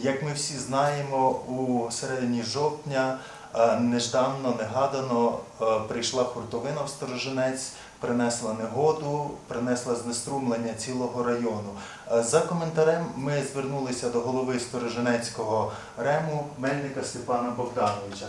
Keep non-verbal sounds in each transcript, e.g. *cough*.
Як ми всі знаємо, у середині жовтня е, нежданно, негадано е, прийшла хуртовина в Сторожинець, принесла негоду, принесла знеструмлення цілого району. Е, За коментарем ми звернулися до голови Сторожинецького рему Мельника Степана Богдановича.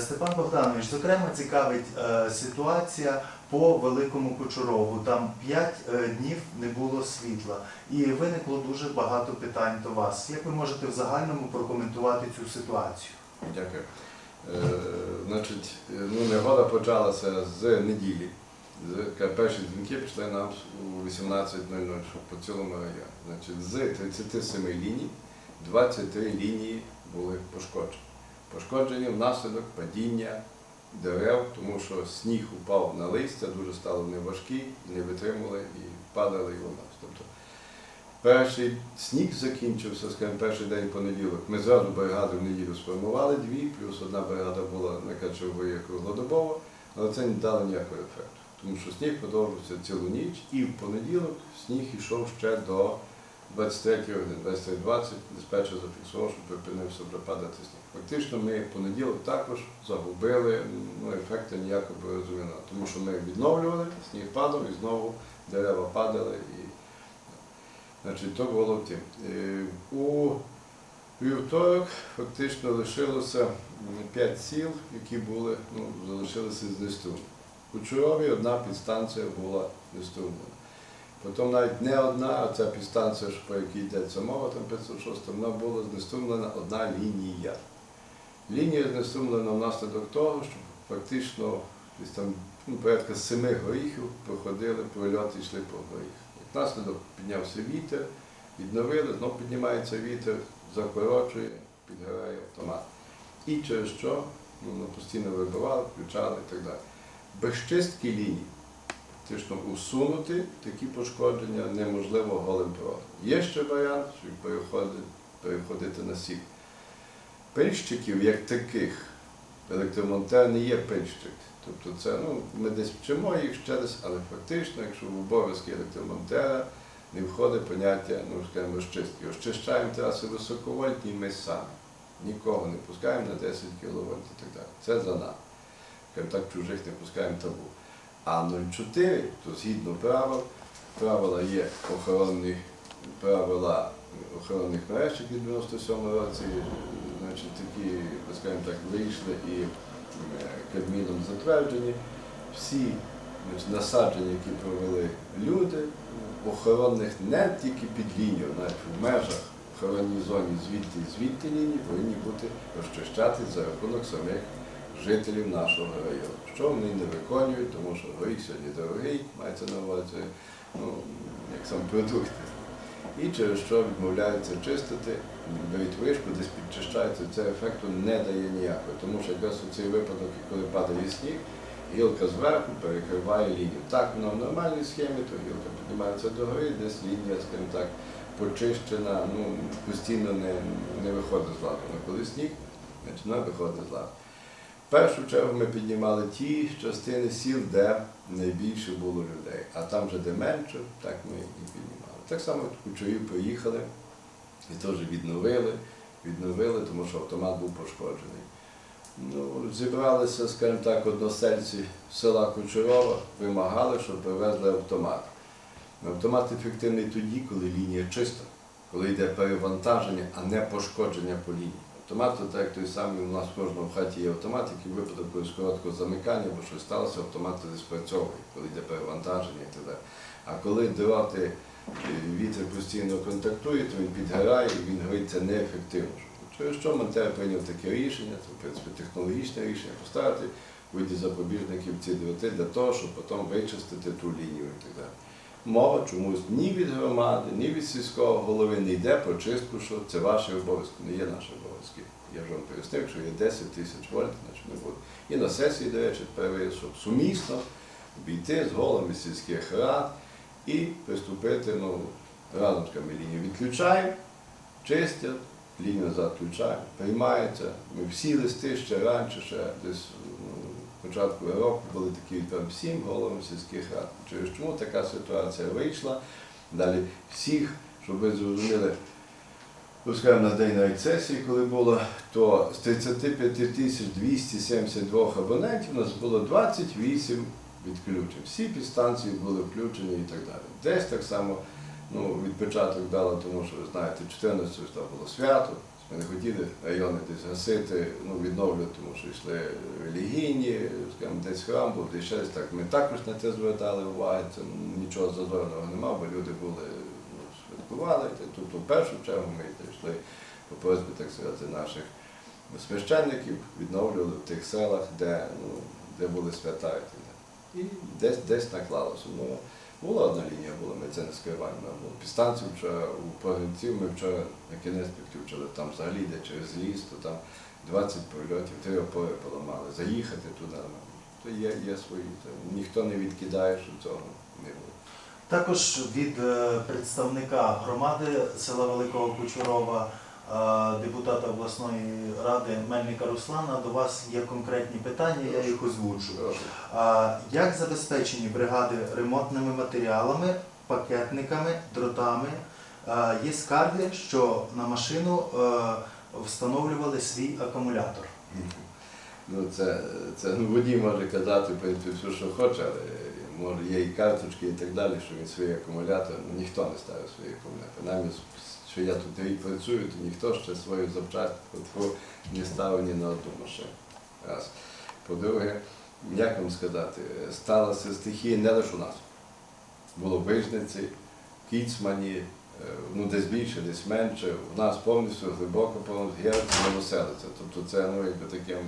Степан Богданович, зокрема, цікавить ситуація по Великому Кучурову. Там 5 днів не було світла, і виникло дуже багато питань до вас. Як ви можете в загальному прокоментувати цю ситуацію? Дякую. Е, значить, е, ну, негода почалася з неділі. Перші дзвінки пішли нам у 18.00 по цілому районі. Значить, з 37 ліній 23 лінії були пошкоджені. Пошкоджені внаслідок падіння дерев, тому що сніг упав на листя, дуже стали вони важкі, не витримали і падали і у нас. Тобто, Перший сніг закінчився, скажімо, перший день понеділок. Ми зразу бригади в неділю сформували дві, плюс одна бригада була на Качової круглодобово, але це не дало ніякого ефекту. Тому що сніг продовжився цілу ніч, і в понеділок сніг йшов ще до 23 години, 23.20, диспетчер зафіксував, що припинився вже падати сніг. Фактично ми в понеділок також загубили, ну, ефекту ніякого розуміння, тому що ми відновлювали, сніг падав і знову дерева падали. І Значить, то було в тім. Е, У вівторок фактично лишилося 5 сіл, які були, ну, залишилися знеструмлені. У Чурові одна підстанція була знеструмлена. Потім навіть не одна, а ця підстанція, по якій йдеться мова, там 506, вона була знеструмлена одна лінія. Лінія знеструмлена внаслідок того, що фактично десь там ну, порядка семи горіхів проходили прольоти і йшли по горіхах. Як наслідок піднявся вітер, відновили, знов піднімається вітер, закорочує, підгорає автомат. І через що ну, постійно вибивали, включали і так далі. Без чистки ліній, фактично усунути такі пошкодження неможливо голим проводом. Є ще варіант, щоб переходити, переходити на сік. Пильщиків як таких, електромонтер не є пильщик. Тобто це, ну, ми десь вчимо їх ще десь, але фактично, якщо в обов'язки електромонтера не входить поняття, ну, скажімо, розчистки. Очищаємо траси високовольтні ми самі. Нікого не пускаємо на 10 кВт і так далі. Це за нами. Так, чужих не пускаємо табу. А 0,4, то згідно правил, правила є охоронні правила охоронних мереж, які в 97 році, значить, такі, скажімо так, вийшли і Кабміном затверджені. Всі значить, насадження, які провели люди, охоронних не тільки під лінію, навіть в межах охоронній зоні звідти звідти лінії повинні бути розчищатись за рахунок самих жителів нашого району. Що вони не виконують, тому що горіх сьогодні дорогий, мається на увазі, ну, як сам продукт. І через що відмовляються чистити, беруть вишку, десь підчищаються, це ефекту не дає ніякого. Тому що якраз у цей випадок, коли падає сніг, гілка зверху перекриває лінію. Так, вона в нормальній схемі, то гілка піднімається до гори, десь лінія, скажімо так, почищена, ну, постійно не, не виходить з ладу. Але коли сніг, значить вона виходить з ладу. В першу чергу ми піднімали ті частини сіл, де найбільше було людей, а там вже де менше, так ми і піднімали. Так само кучерів приїхали і теж відновили, відновили, тому що автомат був пошкоджений. Ну, зібралися, скажімо так, односельці села Кучерова, вимагали, щоб привезли автомат. Автомат ефективний тоді, коли лінія чиста, коли йде перевантаження, а не пошкодження по лінії. Автомат це так як той самий, у нас в кожному хаті є автомат, який в випадку якогось короткого замикання, або щось сталося, автомат тоді спрацьовує, коли йде перевантаження і так далі. А коли е, вітер постійно контактує, то він підгорає і він гориться неефективно. Через що Монтер прийняв таке рішення, це в принципі технологічне рішення, поставити в запобіжників ці дроти для того, щоб потім вичистити ту лінію і так далі. Мова чомусь ні від громади, ні від сільського голови не йде про чистку, що це ваші обов'язки, не є наші обов'язки. Я ж вам пояснив, що є 10 тисяч вольт, значить не буде. І на сесії, до речі, перевірив, щоб сумісно обійти з головами сільських рад і приступити, ну, разом з ками лінію відключаємо, чистять, лінію назад включаємо, приймається. Ми всі листи ще раніше, ще десь ну, початку року були такі там всім головам сільських рад. Через чому така ситуація вийшла? Далі всіх, щоб ви зрозуміли, ну, на день навіть сесії, коли було, то з 35 тисяч 272 абонентів у нас було 28 відключень. Всі підстанції були включені і так далі. Десь так само ну, відпочаток дало, тому що ви знаєте, 14 числа було свято. Ми не хотіли райони десь гасити, ну, відновлювати, тому що йшли релігійні, десь храм був, десь щось так. Ми також на це звертали увагу, це нічого зазорного немає, бо люди були, ну, святкували. Тобто, в першу чергу ми йшли по просьбі, так сказати, наших священників, відновлювали в тих селах, де, ну, де були свята. І десь, десь наклалося. Ну, була одна лінія, була, це не скриваємо. Підстанцію вчора, у Погребців ми вчора на кінець підключили, там взагалі йде через ліс, то там 20 прильотів, три опори поламали, заїхати туди. ну, То є, є свої. То ніхто не відкидає, що цього не буде. Також від е, представника громади села Великого Кучурова, депутата обласної ради Мельника Руслана, до вас є конкретні питання, я їх озвучу. Як забезпечені бригади ремонтними матеріалами, пакетниками, дротами? Є скарги, що на машину е, встановлювали свій акумулятор. Ну, це, це ну, водій може казати, в все, що хоче, але може є і карточки і так далі, що він свій акумулятор, ну ніхто не ставив свій акумулятор. Навіть, що я тут рік працюю, то ніхто ще свою запчастку не ставив ні на одну машину. Раз. По-друге, як вам сказати, сталася стихія не лише у нас. Було в Вижниці, Кіцмані, е, ну десь більше, десь менше. У нас повністю глибоко повністю Герці новоселиця. Тобто це ну, якби таким,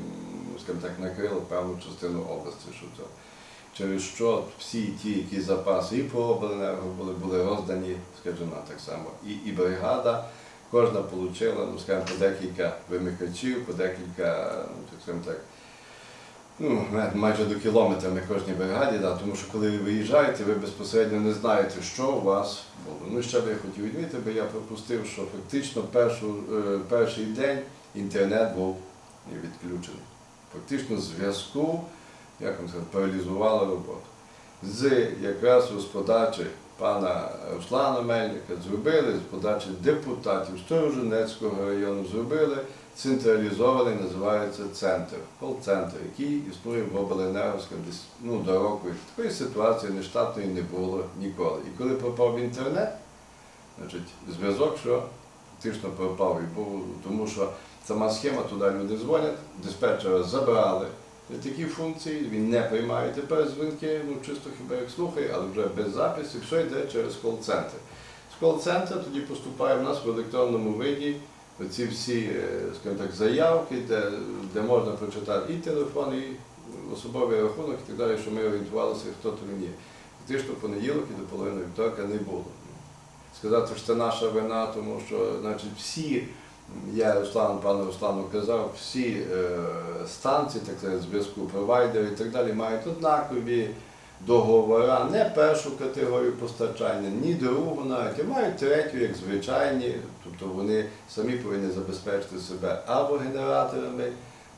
скажімо так, накрило певну частину області. Що це. Через що всі ті, які запаси і по обленерго були, були роздані, скажімо, так само. І, і бригада, кожна отримала, ну, скажімо, по декілька вимикачів, по декілька, ну, так скажімо так, ну, майже до кілометра на кожній бригаді, да, тому що коли ви виїжджаєте, ви безпосередньо не знаєте, що у вас було. Ну ще би я хотів відмітити, бо я пропустив, що фактично першу, е, перший день інтернет був відключений. Фактично зв'язку, як вам сказати, паралізувала роботу. З якраз з подачі пана Руслана Мельника зробили, з подачі депутатів Сторожинецького району зробили централізований, називається центр, кол-центр, який існує в обленерговському десь ну, до року. Такої ситуації нештатної не було ніколи. І коли пропав інтернет, значить, зв'язок, що фактично пропав. І був, тому що сама схема, туди люди дзвонять, диспетчера забрали такі функції, він не приймає тепер дзвінки, ну чисто хіба як слухає, але вже без запису, все йде через кол-центр. З кол-центру тоді поступає в нас в електронному виді ці всі е, скажімо так, заявки, де, де можна прочитати і телефон, і особовий рахунок, і так далі, що ми орієнтувалися, хто то він є. Фактично понеділок і до половини вівторка не було. Сказати, що це наша вина, тому що значить, всі, я Руслану, пану Руслану казав, всі е, станції, так сказати, зв'язку, провайдери і так далі мають однакові договори, не першу категорію постачання, ні другу навіть, а мають третю, як звичайні, тобто вони самі повинні забезпечити себе або генераторами,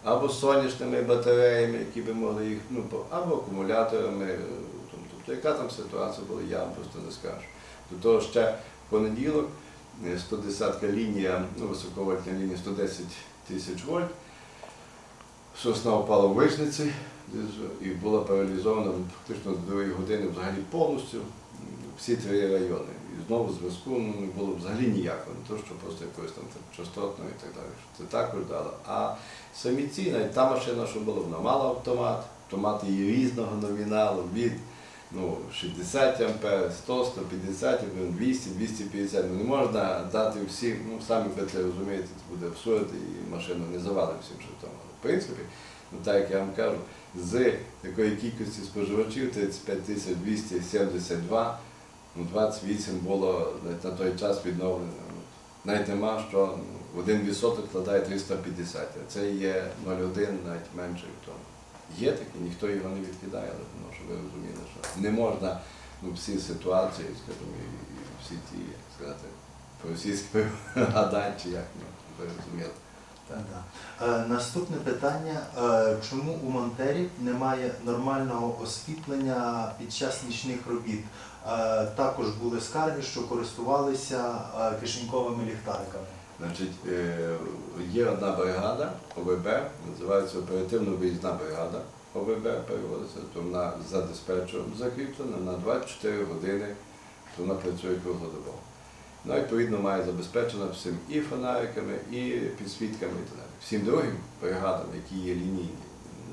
або сонячними батареями, які би могли їх, ну, або акумуляторами. е, Тобто, яка там ситуація була, я вам просто не скажу. До того ще в понеділок 110 лінія, ну, високовольтна лінія 110 тисяч вольт, сосна впала в вишниці і була паралізована фактично до другої години взагалі повністю всі три райони. І знову зв'язку ну, не було взагалі ніякого, не то, що просто якоїсь там частотного і так далі. Це також дало. А самі ці, навіть та машина, що була, вона мала автомат, автомати є різного номіналу від ну, 60 ампер, 100, 150, і 200, 250. Ну, не можна дати всім, ну самі ви розумієте, це буде абсурд, і машину не завалить всім шрифтом. Але в принципі, ну так як я вам кажу, з такої кількості споживачів 35 272, ну 28 було на той час відновлено. Ну, Навіть нема, що ну, один відсоток складає 350, а це є 0,1, навіть менше в тому. Є таке, ніхто його не відкидає, але тому що ви розуміли, що не можна ну, всі ситуації, скажімо, і, всі ті, як сказати, по-російськи *laughs* гадати, чи як, ви розуміли. Так. Е, Наступне питання: Е, чому у монтерів немає нормального освітлення під час нічних робіт? Е, Також були скарги, що користувалися е, кишеньковими ліхтариками. Значить, е, є одна бригада ОВБ, називається оперативно виїзна бригада ОВБ, переводиться, то вона за диспетчером закріплена на 24 години, то вона працює круглодобово. Ну, відповідно, має забезпечено всім і фонариками, і підсвітками і так. Всім другим бригадам, які є лінійні,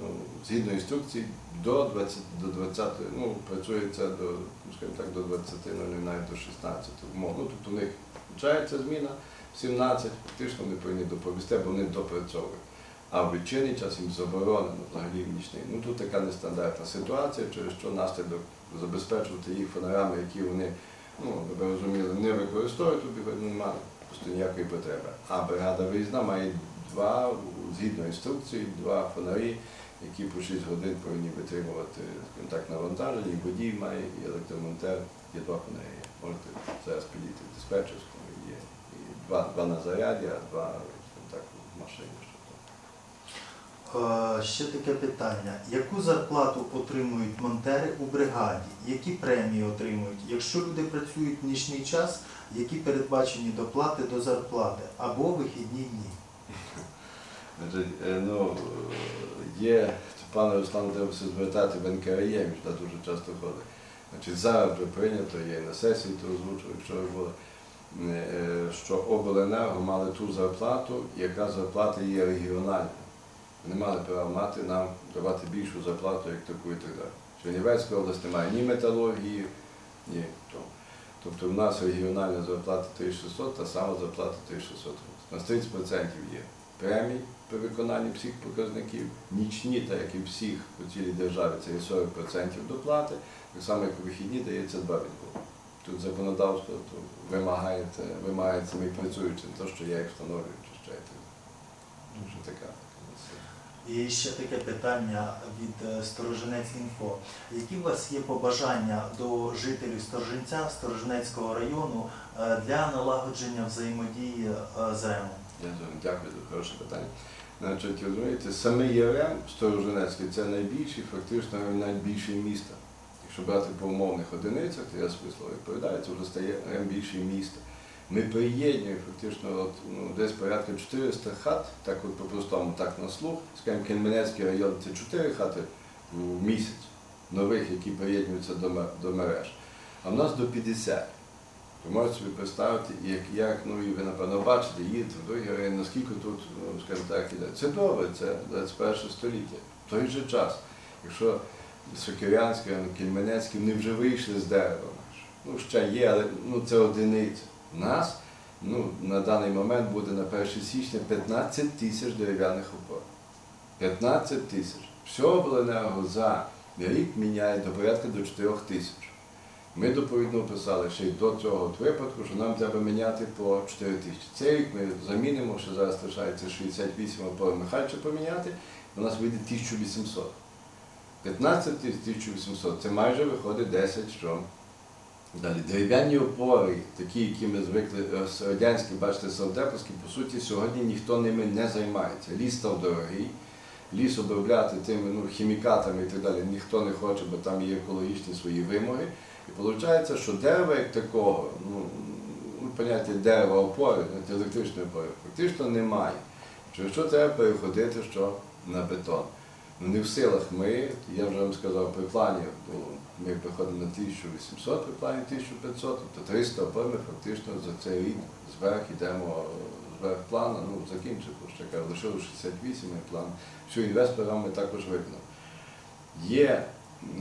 ну, згідно інструкцій, до 20, до 20, ну, працюється до, ну, скажімо так, до 20, ну, навіть до 16 умов. Ну, тобто у них починається зміна 17, фактично вони повинні доповісти, бо вони допрацьовують. А в вечірній час їм заборонено взагалі в нічний. Ну тут така нестандартна ситуація, через що наслідок забезпечувати їх фонарами, які вони, ну, ви розуміли, не використовують, тут немає просто ніякої потреби. А бригада виїзна має два, згідно інструкції, два фонарі, які по 6 годин повинні витримувати так навантаження, і водій має, і електромонтер, є два фонарі. Можете зараз підійти в і два, два на заряді, а два так, в машині. Е, Ще таке питання. Яку зарплату отримують монтери у бригаді? Які премії отримують? Якщо люди працюють в нічний час, які передбачені доплати до зарплати або вихідні дні? Е, ну, є, пане Руслан, треба все звертати в НКРЄ, він дуже часто ходить. Значить, зараз вже прийнято, є і на сесії то озвучили, якщо ви були, що обленерго мали ту зарплату, яка зарплата є регіональна. Вони мали право мати нам давати більшу зарплату, як таку і так далі. Чернівецька область немає ні металургії, ні того. Тобто в нас регіональна зарплата 3600, та сама зарплата 3600. У нас 30% є премій при виконанні всіх показників, нічні, так як і всіх у цілій державі, це є 40% доплати, так само як у вихідні дається 2 відбору. Тут законодавство то вимагає, це, вимагає самих працюючих, не що я їх встановлюю, чи ще й так. Така. така І ще таке питання від е, Сторожинець Інфо. Які у вас є побажання до жителів Сторожинця, Сторожинецького району е, для налагодження взаємодії е, з РЕМом? Я дуже дякую за хороше питання. Значить, розумієте, саме ЄРМ Сторожинецький це найбільший, фактично найбільший місто. Якщо брати по умовних одиницях, то я своє відповідаю, це вже стає більше міста. Ми приєднуємо фактично от, ну, десь порядка 400 хат, так от по-простому, так на слух. Скажімо, Кельменецький район це 4 хати в місяць нових, які приєднуються до, до мереж. А в нас до 50. Ви можете собі представити, як, як ну і ви напевно бачите, їдете в другий район, наскільки тут, ну, скажімо так, іде. Це добре, це 21 століття. В той же час, якщо Сокирянський, Кельменецький, вони вже вийшли з дерева. Ну, ще є, але ну, це одиниця. Нас ну, на даний момент буде на 1 січня 15 тисяч дерев'яних опор. 15 тисяч. Все обленерго за рік міняє до порядка до 4 тисяч. Ми доповідно писали ще й до цього випадку, що нам треба міняти по 4 тисячі. Цей рік ми замінимо, що зараз лишається 68 опор Михайловича поміняти, у нас вийде 1800. 15 тисяч 1800, це майже виходить 10 що. Далі дерев'яні опори, такі, які ми звикли е, радянські, бачите, савдеповські, по суті, сьогодні ніхто ними не займається. Ліс став дорогий, ліс обробляти тими ну, хімікатами і так далі ніхто не хоче, бо там є екологічні свої вимоги. І виходить, що дерева як такого, ну, ну, поняття дерева опори, електричної опори, фактично немає. Через що треба переходити що на бетон. Не в силах ми, я вже вам сказав, при плані було, ми приходимо на 1800, при плані 1500, тобто 300 опор ми фактично за цей рік зверх йдемо зверх плану, ну закінчив, ще кажу, лишилось 68 план. Всю інвесторам ми також виконали. Є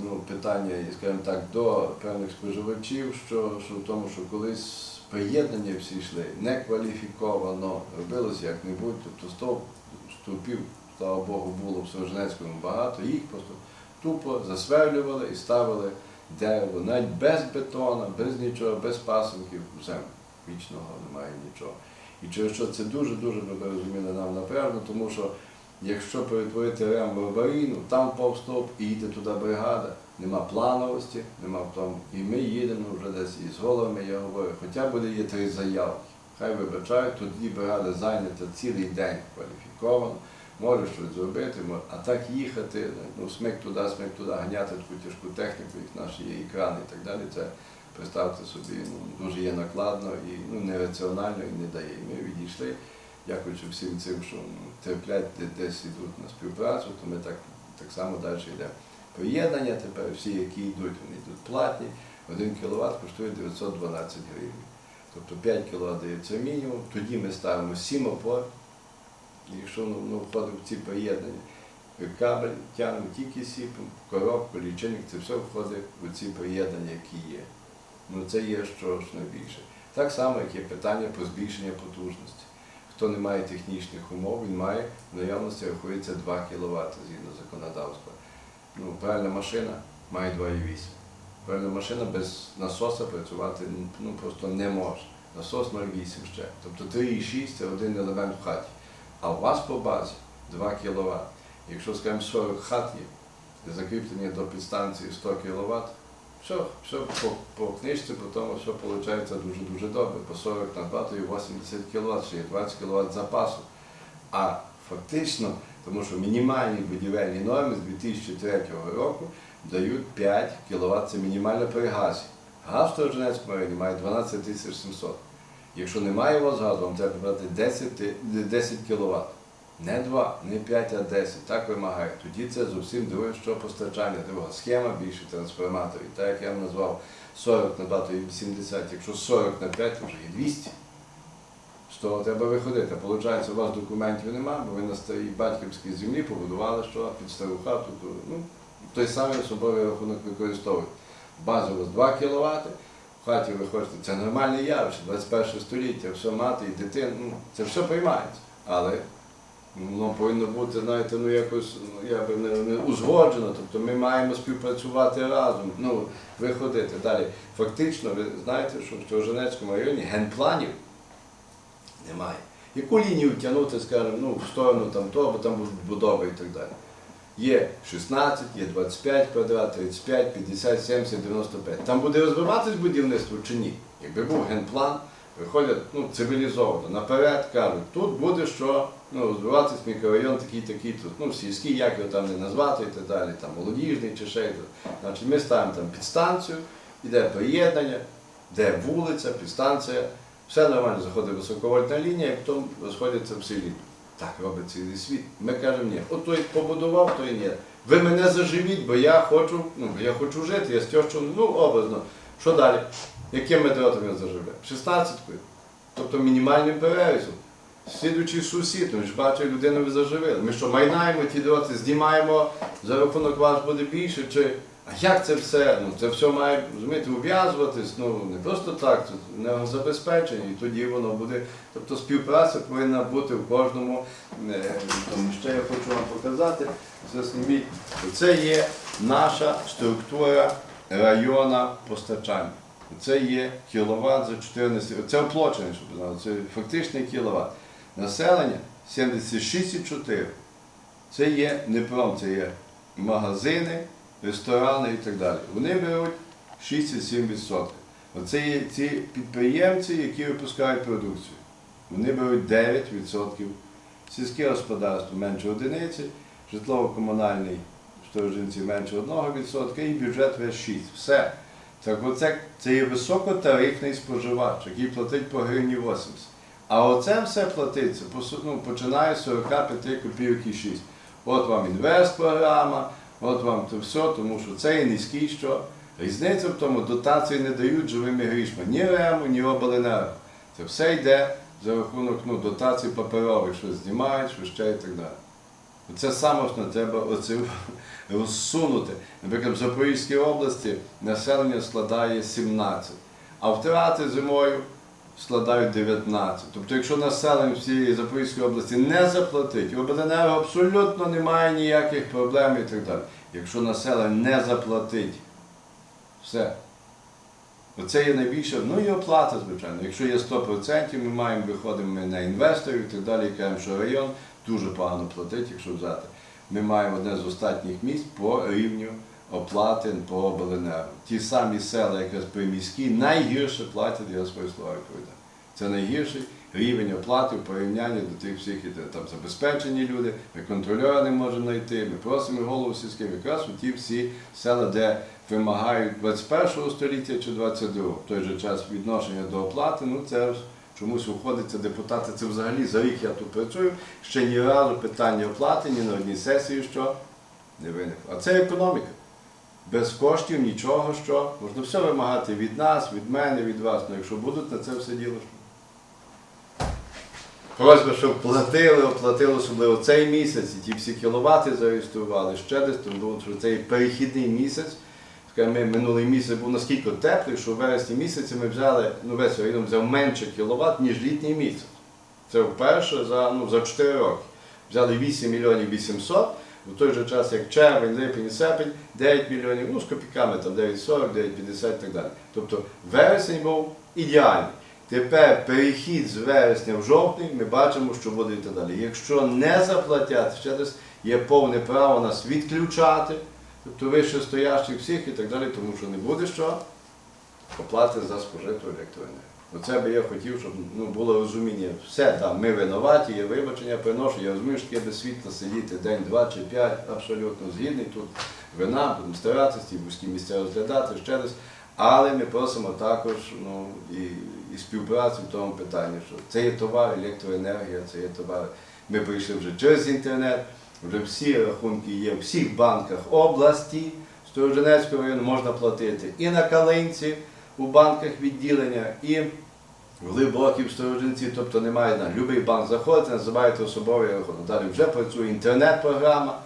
ну, питання, скажімо так, до певних споживачів, що, що в тому, що колись приєднання всі йшли некваліфіковано, робилось як-небудь, тобто стовп, стовпів, слава Богу, було в Сторожинецькому багато, їх просто тупо засверлювали і ставили дерево, навіть без бетона, без нічого, без пасинків землю. Вічного немає нічого. І через що це дуже-дуже, ви розуміли, нам напевно, тому що Якщо перетворити рем в аварійну, там впав стовп і їде туди бригада. Нема плановості, нема тому. І ми їдемо вже десь із головами, я говорю, хоча буде є три заявки. Хай вибачають, тоді бригада зайнята цілий день кваліфіковано, може щось зробити, а так їхати, ну смик туди, смик туди, ганяти таку тяжку техніку, як наші є екрани і так далі, це представте собі, ну, дуже є накладно і ну, нераціонально і не дає. Ми відійшли, дякуючи всім цим, що терплять, десь йдуть на співпрацю, то ми так, так само далі йдемо. Поєднання тепер всі, які йдуть, вони йдуть платні. 1 кВт коштує 912 гривень. Тобто 5 кВт дається мінімум, тоді ми ставимо 7 опор, якщо ну, входимо в ці поєднання. Кабель тягнемо тільки сіпом, коробку, лічильник, це все входить в ці поєднання, які є. Ну це є що ж найбільше. Так само, як є питання про збільшення потужності. Хто не має технічних умов, він має в наявності рахується 2 кВт згідно законодавства. Ну, правильна машина має 2,8. Правильна машина без насоса працювати ну, просто не може. Насос 0,8 ще. Тобто 3,6 це один елемент в хаті. А у вас по базі 2 кВт. Якщо, скажімо, 40 хат є, закріплені до підстанції 100 кВт, все, все по, по книжці, по тому все виходить дуже-дуже добре. По 40 на 2 то є 80 кВт, ще є 20 кВт запасу. А фактично, тому що мінімальні будівельні норми з 2003 року дають 5 кВт, це мінімально при газі. Газ в Сторожинецькому районі має 12 700. Якщо немає у вас газу, вам треба брати 10, 10 кВт. Не 2, не 5, а 10. Так вимагає. Тоді це зовсім друге, що постачання, друга схема більше трансформаторів. Так як я вам назвав 40 на 2, то є 80. Якщо 40 на 5, то вже є 200. З того треба виходити. Виходить, у вас документів немає, бо ви на старій батьківській землі побудували що під стару хату. То, ну, той самий особовий рахунок використовують. База у вас 2 кВт, в хаті ви хочете, це нормальне явище, 21 століття, все мати і дитин, ну, це все приймається. Але воно повинно бути, знаєте, ну якось ну, я би не, не узгоджено. Тобто ми маємо співпрацювати разом, ну, виходити. Далі. Фактично, ви знаєте, що в Сторожинецькому районі генпланів немає. Яку лінію тягнути, скажімо, ну, в сторону там того, бо там будуть будови і так далі. Є 16, є 25 квадрат, 35, 50, 70, 95. Там буде розвиватись будівництво чи ні? Якби був генплан, виходять ну, цивілізовано. Наперед кажуть, тут буде що ну, розвиватись мікрорайон такий, такий, тут, ну, сільський, як його там не назвати і так далі, там молодіжний чи ще. Значить, ми ставимо там підстанцію, йде приєднання, де вулиця, підстанція, все нормально, заходить високовольтна лінія, і потім розходяться всі лінії. Так робить цілий світ. Ми кажемо, ні, от той побудував, той ні. Ви мене заживіть, бо я хочу, ну, я хочу жити, я з тьощу, ну, образно. Що далі? Яким ми дротом я заживе? 16-кою. Тобто мінімальним перерізом. Слідуючий сусід, ну ж бачив, людину ви заживили. Ми що, майнаємо ті дроти, знімаємо, за рахунок вас буде більше, чи. А як це все? Ну це все має розумієте, ув'язуватись, ну не просто так, це енергозабезпечення, і тоді воно буде. Тобто співпраця повинна бути в кожному. е, Тому ще я хочу вам показати, це зніміть. Це є наша структура району постачання. Це є кіловат за 14, це оплачення, щоб знали, це фактичний кіловат. Населення 76,4. Це є не пром, це є магазини, ресторани і так далі. Вони беруть 6,7%. Оце є ці підприємці, які випускають продукцію. Вони беруть 9%. Сільське господарство менше одиниці, житлово-комунальний сторожинці менше 1% і бюджет весь 6%. Все. Так оце це є високотарифний споживач, який платить по гривні 80. А оце все платиться, ну, починає з 45 копійок і 6. От вам інвест-програма, от вам то все, тому що це є низький що. Різниця в тому, дотації не дають живими грішми ні рему, ні обленерго. Це все йде за рахунок ну, дотацій паперових, що знімають, що ще і так далі. Це саме основне, треба оце *laughs* розсунути. Наприклад, в Запорізькій області населення складає 17, а втрати зимою складають 19. Тобто, якщо населення всієї Запорізької області не заплатить, обленерго абсолютно немає ніяких проблем і так далі. Якщо населення не заплатить, все. Оце є найбільше, ну і оплата, звичайно. Якщо є 100%, ми маємо, виходимо ми на інвесторів і так далі, і кажемо, що район дуже погано платить, якщо взяти. Ми маємо одне з останніх місць по рівню оплати по обленерго. Ті самі села, якраз приміські, найгірше платять, я свої слова відповідаю. Це найгірший рівень оплати в порівнянні до тих всіх, де там забезпечені люди, ми контрольора не можемо знайти, ми просимо голову сільським, якраз у ті всі села, де вимагають 21 століття чи 22 в той же час відношення до оплати, ну це ж чомусь виходить, це депутати, це взагалі за рік я тут працюю, ще ні разу питання оплати, ні на одній сесії, що не виникло. А це економіка. Без коштів нічого, що можна все вимагати від нас, від мене, від вас. Ну якщо будуть на це все діло. Просьба, щоб платили, оплатили особливо цей місяць, і ті всі кіловати зареєстрували ще десь, тому що цей перехідний місяць. Ми минулий місяць був наскільки теплий, що в вересні місяці ми взяли, ну весь район взяв менше кіловат, ніж літній місяць. Це вперше за, ну, за 4 роки. Взяли 8 мільйонів 800, в той же час, як червень, липень і серпень, 9 мільйонів, ну з копійками там 9,40, 9,50 і так далі. Тобто вересень був ідеальний. Тепер перехід з вересня в жовтень, ми бачимо, що буде і так далі. Якщо не заплатять, десь є повне право нас відключати, тобто вище стоящих всіх і так далі, тому що не буде що оплати за спожиту електроенергію. Оце би я хотів, щоб ну, було розуміння. Все там, ми винуваті, є вибачення, приношу. Я розумію, що таке без світла сидіти день, два чи п'ять, абсолютно згідний. Тут вина, будемо старатися, ті вузькі місця розглядати ще десь. Але ми просимо також ну, і, і співпрацю в тому питанні, що це є товар, електроенергія, це є товар. Ми прийшли вже через інтернет, вже всі рахунки є в всіх банках області, Сторожинецького району можна платити і на Калинці, у банках відділення, і в глибокій в Сторожинці, тобто немає на будь-який банк заходите, називаєте особовий рахунок. Далі вже працює інтернет-програма,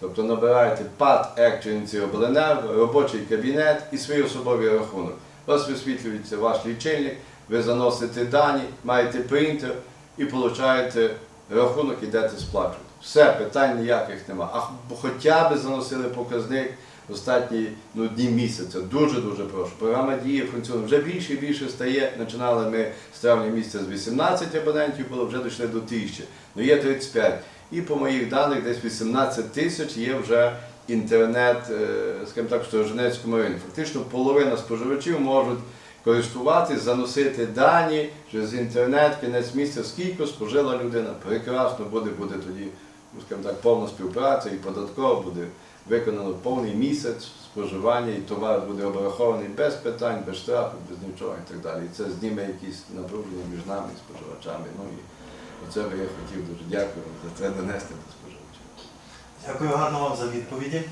тобто набираєте ПАД Екченці Обленерго, робочий кабінет і свій особовий рахунок. У вас висвітлюється ваш лічильник, ви заносите дані, маєте принтер і получаєте рахунок, ідете сплачувати. Все, питань ніяких нема. А хоча б заносили показник останні ну, дні місяця. Дуже-дуже прошу. Програма діє, функціонує. Вже більше і більше стає. Починали ми з травня місяця з 18 абонентів, було вже дійшли до 1000. Ну є 35. І по моїх даних десь 18 тисяч є вже інтернет, е, скажімо так, в Сторожинецькому районі. Фактично половина споживачів можуть користуватись, заносити дані через інтернет, кінець місяця, скільки спожила людина. Прекрасно буде, буде тоді, ну, скажімо так, повна співпраця і податково буде виконано повний місяць споживання, і товар буде обрахований без питань, без штрафів, без нічого і так далі. І це зніме якісь напруження між нами споживачами. Ну і оце би я хотів дуже дякую за це донести до споживачів. Дякую гарно вам за відповіді.